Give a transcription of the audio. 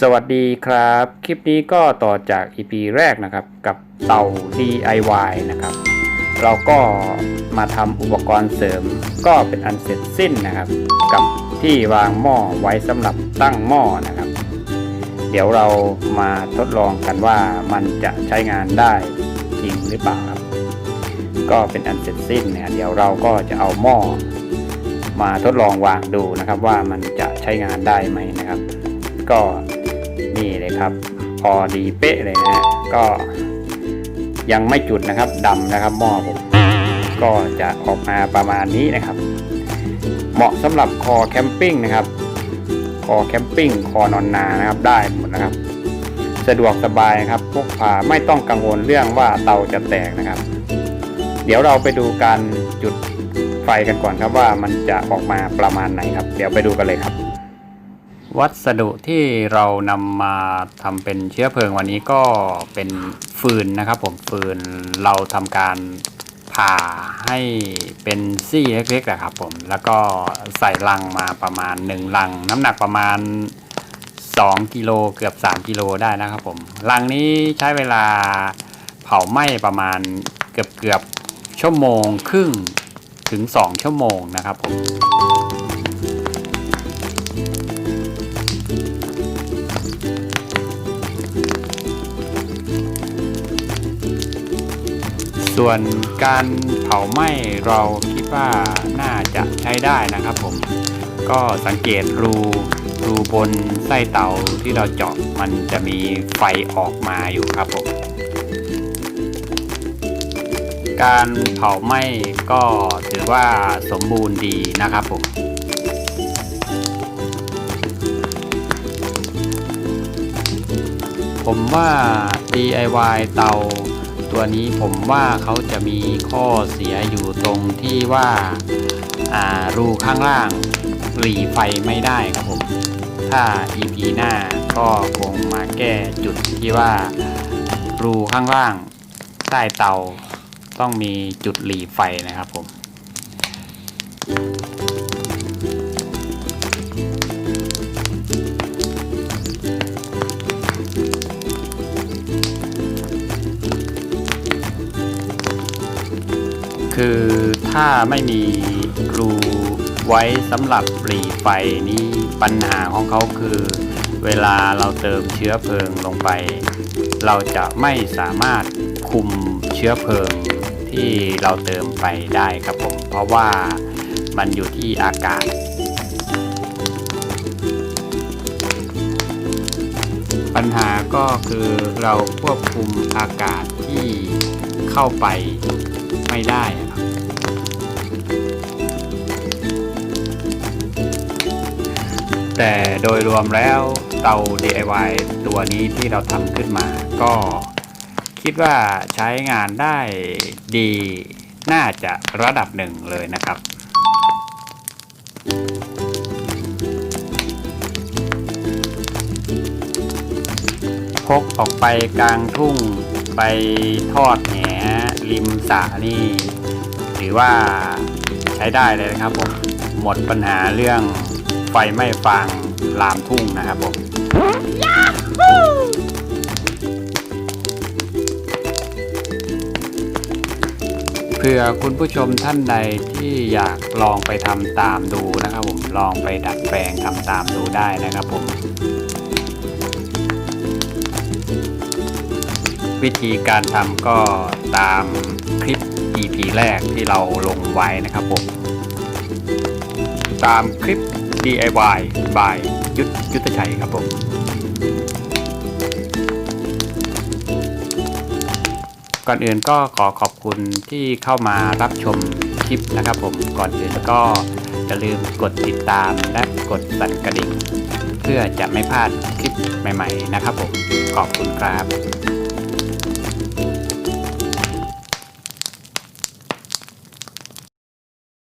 สวัสดีครับ คลิปนี้ก็ต่อจาก EP แรกนะครับ กับเตา DIY นะครับ เราก็มาทำอุปกรณ์เสริมก็เป็นอันเสร็จสิ้นนะครับ กับที่วางหม้อไว้สำหรับตั้งหม้อนะครับ เดี๋ยวเรามาทดลองกันว่ามันจะใช้งานได้จริงหรือเปล่าครับ ก็เป็นอันเสร็จสิ้นเนี่ยเดี๋ยวเราก็จะเอาหม้อมาทดลองวางดูนะครับว่ามันจะใช้งานได้ไหมนะครับ ก็นี่เลยครับ พอดีเป๊ะเลยนะฮะก็ยังไม่จุดนะครับดำนะครับหม้อผมก็จะออกมาประมาณนี้นะครับ เหมาะสำหรับคอแคมปิ้งนะครับ คอแคมปิ้งคอนอนนานะครับได้หมดนะครับ สะดวกสบายครับพกพาไม่ต้องกังวลเรื่องว่าเตาจะแตกนะครับ เดี๋ยวเราไปดูการจุดไฟกันก่อนครับว่ามันจะออกมาประมาณไหนครับ เดี๋ยวไปดูกันเลยครับ วัสดุที่เรานำมาทำเป็นเชื้อเพลิงวันนี้ก็เป็นฟืนนะครับ ผมฟืนเราทำการผ่าให้เป็นซี่เล็กๆอะครับผมแล้วก็ใส่ลังมาประมาณ1ลัง น้ำหนักประมาณ 2กิโลเกือบ 3กิโลได้นะครับผมลังนี้ใช้เวลาเผาไหม้ประมาณเกือบเกือบชั่วโมงครึ่งถึง 2 ชั่วโมงนะครับผม ส่วนการเผาไหม้เราคิดว่าน่าจะใช้ได้นะครับผม ก็สังเกตรูรูบนไส้เตาที่เราเจาะมันจะมีไฟออกมาอยู่ครับผม การเผาไหม้ก็ถือว่าสมบูรณ์ดีนะครับผมผมว่า DIY เตา ตัวนี้ผมว่าเขาจะมีข้อเสียอยู่ตรงที่ว่าารูข้างล่างหลีไฟไม่ได้ครับผม ถ้า EP หน้าก็คงมาแก้จุดที่ว่า รูข้างล่างใต้เตาต้องมีจุดหลีไฟนะครับผม คือถ้าไม่มีรูไว้สำหรับหลีไฟนี้ปัญหาของเขาคือ เวลาเราเติมเชื้อเพลิงลงไป เราจะไม่สามารถคุมเชื้อเพลิงที่เราเติมไปได้ครับผม เพราะว่ามันอยู่ที่อากาศปัญหาก็คือเราควบคุมอากาศที่เข้าไป ไม่ได้อะครับแต่โดยรวมแล้วเตา DIY ตัวนี้ที่เราทำขึ้นมา ก็คิดว่าใช้งานได้ดีน่าจะระดับหนึ่งเลยนะครับ พกออกไปกลางทุ่งไปทอดแห ริมสระนี่ถือว่าใช้ได้เลยนะครับผมหมดปัญหาเรื่องไฟไหม้ฟางลามทุ่งนะครับผมเผื่อคุณผู้ชมท่านใดที่อยากลองไปทำตามดูนะครับผมลองไปดัดแปลงทำตามดูได้นะครับผม วิธีการทำก็ตามคลิป EP แรกที่เราลงไว้นะครับผม ตามคลิป DIY by ยุทธยุทธชัยครับผมก่อนอื่นก็ขอขอบคุณที่เข้ามารับชมคลิปนะครับผมก่อนอื่นก็อย่าลืมกดติดตามและกดสั่นกระดิ่ง เพื่อจะไม่พลาดคลิปใหม่ ๆ นะครับผมขอบคุณครับ